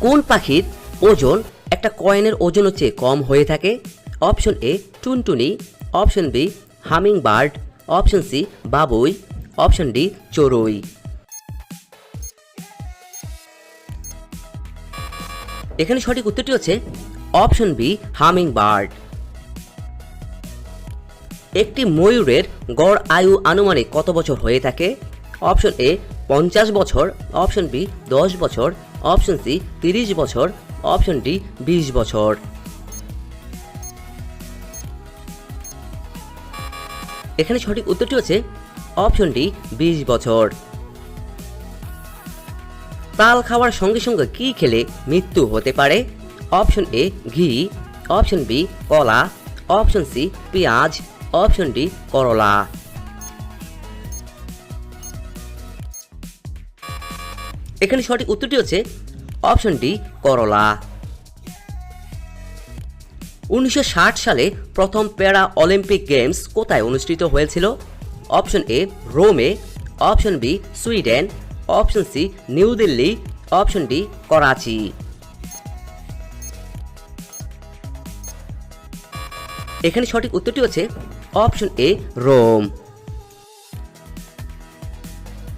কোন পাখির ওজন একটা কয়েনের ওজনের চেয়ে কম হয়ে থাকে? অপশন এ টুনটুনি। Option B hummingbird option C বাবুই। অপশন ডি চড়ুই। এখানে সঠিক উত্তরটি হচ্ছে অপশন বি হামিং বার্ড একটি ময়ূরের গড় আয়ু আনুমানিক কত বছর হয়ে থাকে? অপশন এ পঞ্চাশ বছর। অপশন বি দশ বছর। অপশন সি, তিরিশ বছর। অপশন ডি, বিশ বছর। এখানে সঠিক উত্তরটি হচ্ছে অপশন ডি, বিশ বছর। তাল খাওয়ার সঙ্গে সঙ্গে কি খেলে মৃত্যু হতে পারে? অপশন এ, ঘি। অপশন বি, কলা। অপশন সি, পেঁয়াজ। অপশন ডি, করলা। এখানে সঠিক উত্তরটি হচ্ছে অপশন ডি, করলা। উনিশশো সালে প্রথম প্যারা অলিম্পিক গেমস কোথায় অনুষ্ঠিত হয়েছিল? অপশন এ, রোমে। Option B, Sweden. Option C, New Delhi. Option D, Karachi. এখানে সঠিক উত্তরটি হচ্ছে অপশন এ, রোম।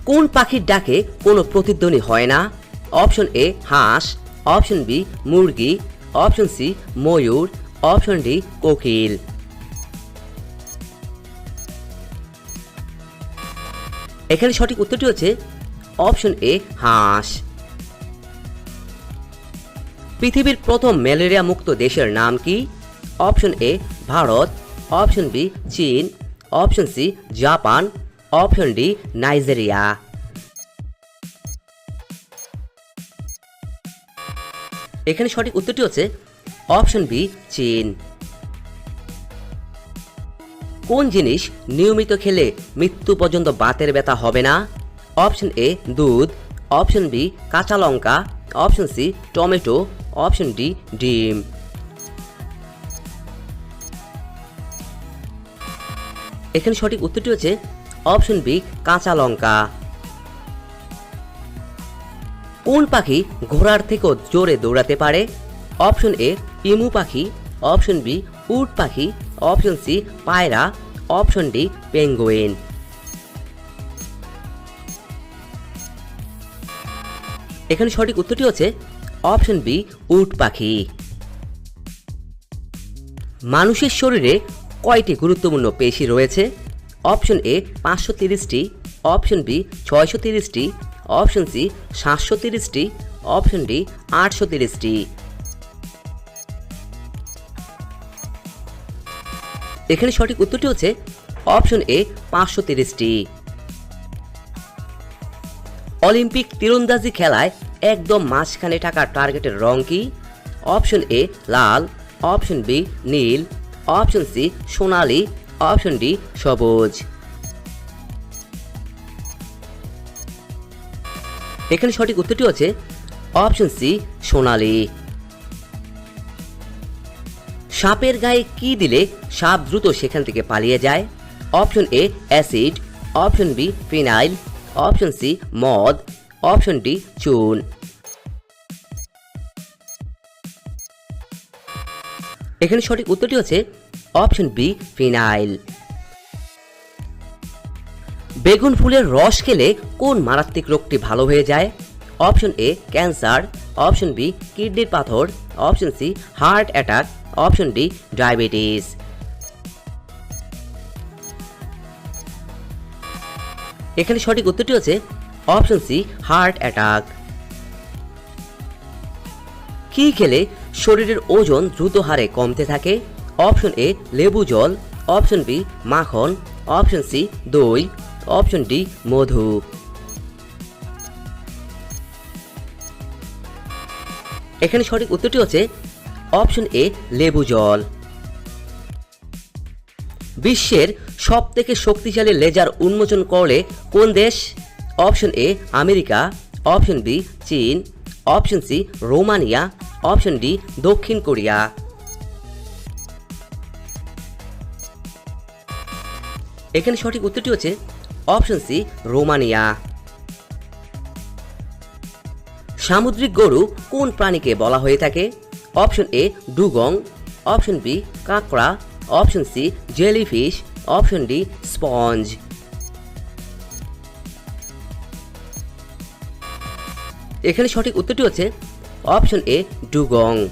কোন পাখির ডাকে কোনো প্রতিধ্বনি হয় না? অপশন এ হাঁস। অপশন বি মুরগি। অপশন সি ময়ূর। অপশন ডি কোকিল। এখানে সঠিক উত্তরটি হচ্ছে অপশন এ হাঁস। পৃথিবীর প্রথম ম্যালেরিয়া মুক্ত দেশের নাম কি? Option A Bharat. Option B চীন। Option C Japan. Option D Nigeria. এখানে সঠিক উত্তরটি হচ্ছে অপশন বি, চীন। কোন জিনিস নিয়মিত খেলে মৃত্যু পর্যন্ত বাতের ব্যথা হবে না? অপশন এ, দুধ। অপশন বি, কাঁচা লঙ্কা। Option C, tomato. Option D, ডিম। এখানে সঠিক উত্তরটি হচ্ছে অপশন বি, কাঁচা লঙ্কা। কোন পাখি ঘোড়ার থেকেও জোরে দৌড়াতে পারে? অপশন এ, ইমু পাখি। অপশন বি, উট পাখি। অপশন সি, পায়রা। Option D, penguin. এখানে সঠিক উত্তরটি হচ্ছে অপশন বি, উট পাখি। মানুষের শরীরে কয়টি গুরুত্বপূর্ণ পেশি রয়েছে? অপশন এ পাঁচশো তিরিশটি, অপশন বি ছয়শো তিরিশটি, অপশন সি সাতশো তিরিশটি, অপশন ডি আটশো তিরিশটি। এখানে সঠিক উত্তরটি হচ্ছে অপশন এ পাঁচশো তিরিশটি। অলিম্পিক তীরন্দাজি খেলায় একদম মাঝখানে থাকা টার্গেটের রং কি? অপশন এ লাল, অপশন বি নীল, অপশন সি সোনালি অপশন ডি, সবুজ। এখানে সঠিক উত্তরটি হচ্ছে অপশন সি, সোনালি। সাপের গায়ে কি দিলে সাপ দ্রুত সেখান থেকে পালিয়ে যায়? Option A, acid. Option B, phenyl. Option C, মদ। অপশন ডি, চুন। এখানে সঠিক উত্তরটি হচ্ছে অপশন বি, ফিনাইল। বেগুন ফুলের রস খেলে কোন মারাত্মক রোগটি ভালো হয়ে যায়? Option A, cancer. Option B, কিডনির পাথর। Option C, heart attack. Option D, diabetes. এখানে সঠিক উত্তরটি হচ্ছে অপশন সি, হার্ট অ্যাটাক। কি খেলে শরীরের ওজন দ্রুত হারে কমতে থাকে? অপশন এ লেবু জল, অপশন বি মাখন, অপশন সি দই, অপশন ডি মধু। এখানে সঠিক উত্তরটি হচ্ছে অপশন এ লেবু জল। বিশ্বের সব থেকে শক্তিশালী লেজার উন্মোচন করলে কোন দেশ? Option A America, option B চীন, option C Romania, option D দক্ষিণ কোরিয়া। এখানে সঠিক উত্তরটি হচ্ছে অপশন সি, রোমানিয়া। সামুদ্রিক গরু কোন প্রাণীকে বলা হয়ে থাকে? Option A, dugong. Option B, কাঁকড়া। Option C, jellyfish. Option D, sponge. এখানে সঠিক উত্তরটি হচ্ছে অপশন এ, ডুগং।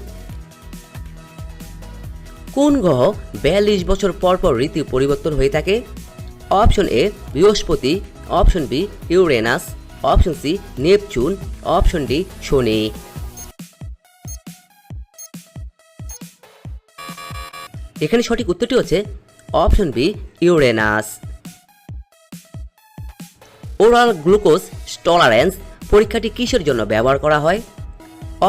কোন গ্রহ বিয়াল্লিশ বছর পর পর ঋতু পরিবর্তন হয়ে থাকে? অপশন এ বৃহস্পতি। Option B Uranus option C Neptune option D শনি এখানে সঠিক উত্তরটি হচ্ছে option B Uranus oral glucose tolerance পরীক্ষাটি কিসের জন্য ব্যবহার করা হয়?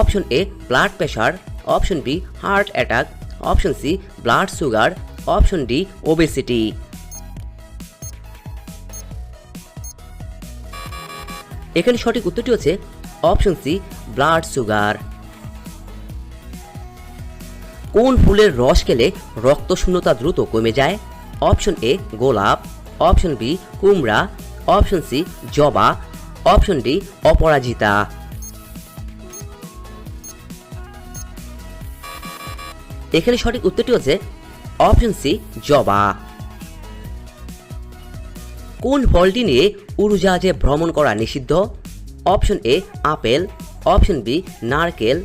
Option A blood pressure option B heart attack option C blood sugar option D obesity এখানে সঠিক উত্তরটি হচ্ছে অপশন সি, ব্লাড সুগার। কোন ফুলের রস খেলে রক্ত শূন্যতা দ্রুত কমে যায়? অপশন এ, গোলাপ। অপশন বি, কুমড়া। অপশন সি, জবা। অপশন ডি, অপরাজিতা। এখানে সঠিক উত্তরটি হচ্ছে অপশন সি, জবা। কোন ফলটি নিয়ে উড়োজাহাজে ভ্রমণ করা নিষিদ্ধ? Option A, apple, option B, নারকেল,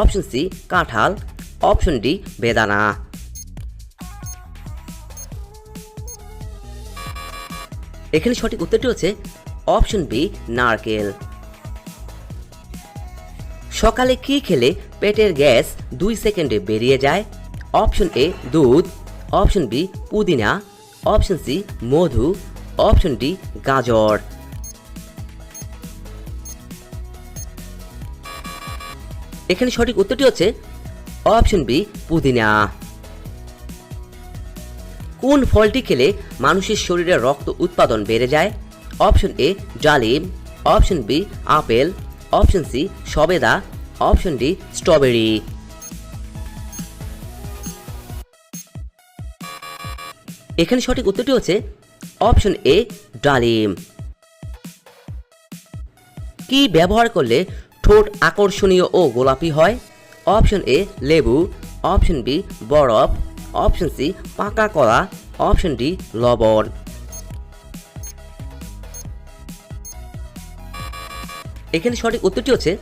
অপশন সি, কাঁঠাল, অপশন ডি, বেদানা। এখানে সঠিক উত্তরটি হচ্ছে অপশন বি, নারকেল। সকালে কি খেলে পেটের গ্যাস দুই সেকেন্ডে বেরিয়ে যায়? অপশন এ, দুধ, অপশন বি, পুদিনা, অপশন সি, মধু অপশন ডি, গাজর। এখানে সঠিক উত্তরটি হচ্ছে অপশন বি, পুদিনা। কোন ফলটি খেলে মানুষের শরীরে রক্ত উৎপাদন বেড়ে যায়? অপশন এ, ডালিম। Option B, apple. Option C, সবেদা। Option D, strawberry. এখানে সঠিক উত্তরটি হচ্ছে অপশন এ, ডালিম। কি ব্যবহার করলে ঠোঁট আকর্ষণীয় ও গোলাপি হয়? অপশন এ, লেবু। অপশন বি, বরফ। অপশন সি, পাকা কলা। অপশন ডি, লবণ। এখানে সঠিক উত্তরটি হচ্ছে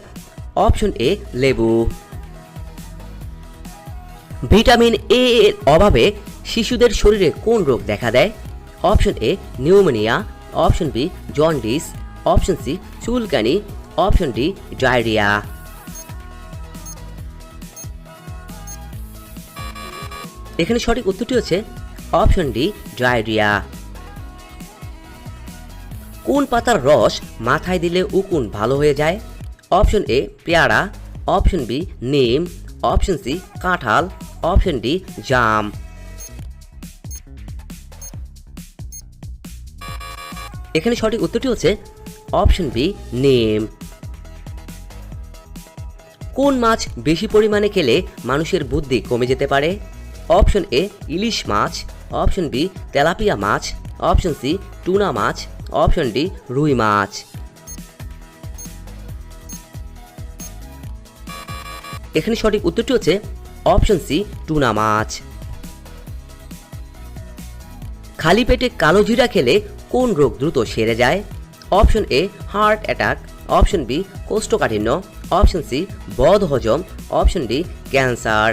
অপশন এ, লেবু। ভিটামিন এ এর অভাবে শিশুদের শরীরে কোন রোগ দেখা দেয়? Option A pneumonia option B jaundice option C চুলকানি অপশন ডি ডায়রিয়া এখানে সঠিক উত্তরটি হচ্ছে অপশন ডি ডায়রিয়া কোন পাতার রস মাথায় দিলে উকুন ভালো হয়ে যায়? অপশন এ পেয়ারা. অপশন বি নিম. অপশন সি কাঁঠাল. অপশন ডি জাম। এখানে সঠিক উত্তরটি হচ্ছে অপশন বি, নেম। কোন মাছ বেশি পরিমাণে খেলে মানুষের বুদ্ধি কমে যেতে পারে? অপশন এ, ইলিশ মাছ। অপশন বি, তেলাপিয়া মাছ। অপশন সি, টুনা মাছ। অপশন ডি, রুই মাছ। এখানে সঠিক উত্তরটি হচ্ছে অপশন সি, টুনা মাছ। খালি পেটে কালো জিরা খেলে কোন রোগ দ্রুত সেরে যায়? Option A heart attack option B কোষ্ঠকাঠিন্য, অপশন সি বদ হজম, অপশন ডি ক্যান্সার।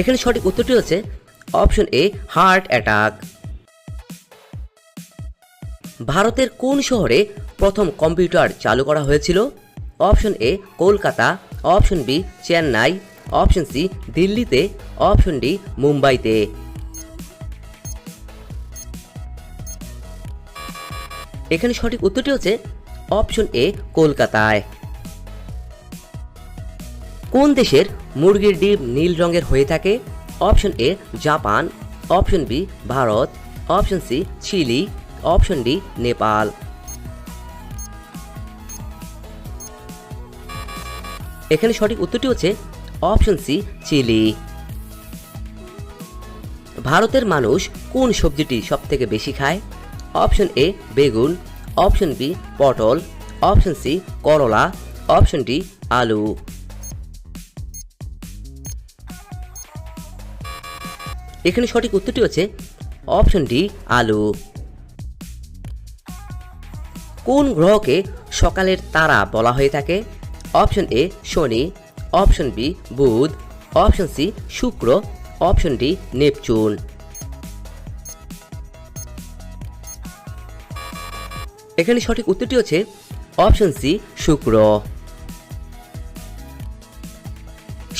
এখানে সঠিক উত্তরটি হচ্ছে অপশন এ হার্ট অ্যাটাক ভারতের কোন শহরে প্রথম কম্পিউটার চালু করা হয়েছিল? Option A Kolkata, option B Chennai option C, দিল্লিতে, অপশন ডি, মুম্বাইতে। এখানে সঠিক উত্তরটি হচ্ছে অপশন এ, কলকাতায়। কোন দেশের মুরগির ডিম নীল রঙের হয়ে থাকে? Option A, Japan. Option B, Bharat. Option C, Chile. Option D, Nepal. এখানে সঠিক উত্তরটি হচ্ছে অপশন সি, চিলি। ভারতের মানুষ কোন সবজিটি সব থেকে বেশি খায়? অপশন এ, বেগুন। অপশন বি, পটল। অপশন সি, করলা। অপশন ডি, আলু। এখানে সঠিক উত্তরটি হচ্ছে অপশন ডি, আলু। কোন গ্রহকে সকালের তারা বলা হয়ে থাকে? অপশন এ, শনি। অপশন বি বুধ, অপশন সি শুক্র, অপশন ডি নেপচুন। এখানে সঠিক উত্তরটি হচ্ছে অপশন সি শুক্র।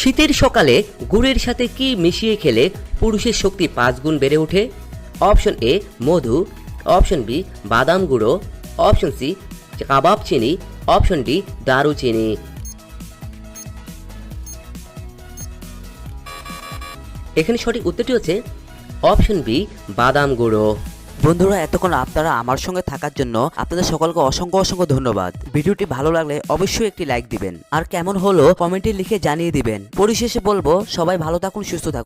শীতের সকালে গুড়ের সাথে কি মিশিয়ে খেলে পুরুষের শক্তি পাঁচ গুণ বেড়ে ওঠে? অপশন এ মধু, অপশন বি বাদাম গুঁড়ো, অপশন সি কাবাব চিনি, অপশন ডি দারুচিনি। এখানে সঠিক উত্তরটি হচ্ছে অপশন বি, বাদাম গুঁড়ো। বন্ধুরা, এতক্ষণ আপনারা আমার সঙ্গে থাকার জন্য আপনাদের সকলকে অসংখ্য অসংখ্য ধন্যবাদ। ভিডিওটি ভালো লাগলে অবশ্যই একটি লাইক দিবেন। আর কেমন হলো কমেন্টে লিখে জানিয়ে দিবেন। পরিশেষে বলব, সবাই ভালো থাকুন, সুস্থ থাকুন।